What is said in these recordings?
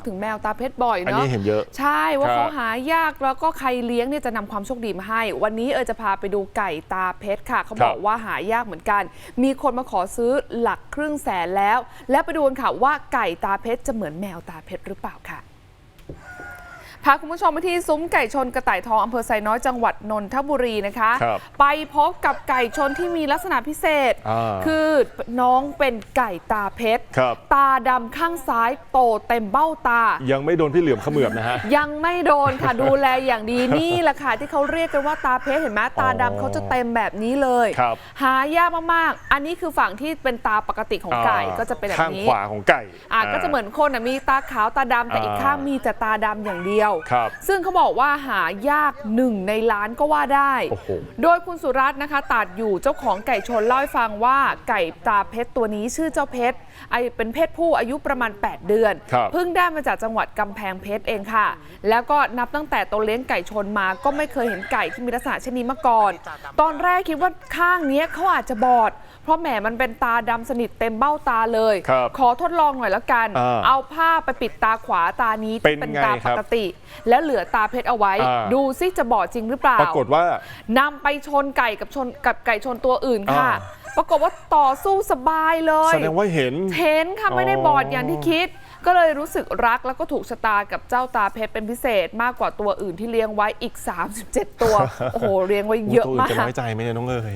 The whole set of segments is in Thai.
ดถึงแมวตาเพชรบ่อยอันเนาะนี้เห็นเยอะ ใช่ว่าครับ เขาหายากแล้วก็ใครเลี้ยงเนี่ยจะนำความโชคดีมาให้ วันนี้เออจะพาไปดูไก่ตาเพชรค่ะเขาบอกว่าหายากเหมือนกัน มีคนมาขอซื้อหลักครึ่งแสนแล้ว แล้วไปดูกันค่ะว่าไก่ตาเพชรจะเหมือนแมวตาเพชรหรือเปล่าค่ะ พาคุณผู้ชมไปที่ซุ้มไก่ชนกระต่ายทองอำเภอไซน้อยจังหวัดนนทบุรีนะคะ ครับไปพบกับไก่ชนที่มีลักษณะพิเศษ อ่าคือน้องเป็นไก่ตาเพชร ครับ ตาดำข้างซ้ายโตเต็มเบ้าตา ยังไม่โดนพี่เหลือมเขมือบนะฮะ ยังไม่โดนค่ะ ดูแลอย่างดีนี่แหละค่ะที่เขาเรียกกันว่าตาเพชรเห็นไหมตาดำเขาจะเต็มแบบนี้เลย ครับ หายากมากๆ อันนี้คือฝั่งที่เป็นตาปกติของไก่อ่าก็จะเป็นแบบข้างนี้ ขวาของไก่ อะก็จะเหมือนคนอะมีตาขาวตาดำแต่อีกอ่าข้างมีแต่ตาดำอย่างเดียวครับซึ่งเขาบอกว่าหายากหนึ่งในล้านก็ว่าได้ โอ้โห โดยคุณสุรัตน์นะคะตัดอยู่เจ้าของไก่ชนเล่าให้ฟังว่าไก่ตาเพชรตัวนี้ชื่อเจ้าเพชรไอเป็นเพศผู้อายุประมาณ 8 เดือน ครับ เพิ่งได้มาจากจังหวัดกำแพงเพชรเองค่ะ แล้วก็นับตั้งแต่ตัวเลี้ยงไก่ชนมา ก็ไม่เคยเห็นไก่ที่มีลักษณะเช่นนี้มาก่อน ตอนแรกคิดว่าข้างเนี้ยเขาอาจจะบอด เพราะแหมมันเป็นตาดำสนิทเต็มเบ้าตาเลย ครับขอทดลองหน่อยแล้วกัน อ่าเอาผ้าไปปิดตาขวาตานี้ที่เป็เป็นนไงตาคปรับ กติ แล้วเหลือตาเพชรเอาไว้ อ่า ดูซิจะบอดจริงหรือเปล่า ปรากฏว่า นำไปชนไก่กับชนกับไก่ชนตัวอื่นค่ะ อ่า ปรากฏว่าต่อสู้สบายเลย แสดงว่าเห็น เห็นค่ะไม่ได้อ๋อบอดอย่างที่คิด ก็เลยรู้สึกรักแล้วก็ถูกชะตากับเจ้าตาเพชรเป็นพิเศษมากกว่าตัวอื่นที่เลี้ยงไว้อีก 37 ตัว โอ้โหเลี้ยงไว้เยอะตัวมากจะน้อยใจไหมเนี่ยน้องเอ๋ย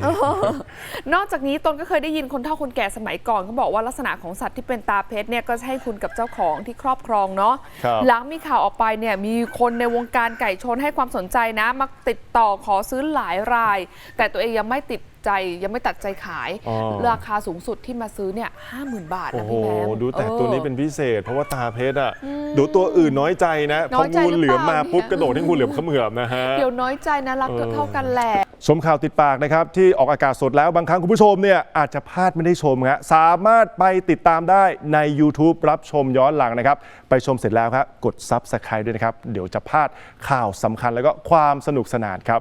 นอกจากนี้ตนก็เคยได้ยินคนเฒ่าคนแก่สมัยก่อนเขาบอกว่าลักษณะของสัตว์ที่เป็นตาเพชรเนี่ยก็จะให้คุณกับเจ้าของที่ครอบครองเนาะครับหลังมีข่าวออกไปเนี่ยมีคนในวงการไก่ชนให้ความสนใจนะมาติดต่อขอซื้อหลายราย แต่ตัวเองยังไม่ติด ใจยังไม่ตัดใจขาย อ๋อ ราคาสูงสุดที่มาซื้อเนี่ยห้าหมื่นบาทโอ้นะโหพี่แบมดูแต่ออตัวนี้เป็นพิเศษ เพราะว่าตาเพชรอะดูตัวอื่นน้อยใจนะน้พออยใจงูเหลือมมาหรือเปล่าปุ๊บกระโดดให้งูเหลือมเขมือบนะฮะ เดี๋ยวน้อยใจนะรักก็เท่ากันแหละ ชมข่าวติดปากนะครับ ที่ออกอากาศสดแล้วบางครั้งคุณผู้ชมเนี่ยอาจจะพลาดไม่ได้ชมฮะสามารถไปติดตามได้ใน YouTube รับชมย้อนหลังนะครับ ไปชมเสร็จแล้วครับ กด Subscribe ด้วยนะครับ เดี๋ยวจะพลาดข่าวสำคัญแล้วก็ความสนุกสนานครับ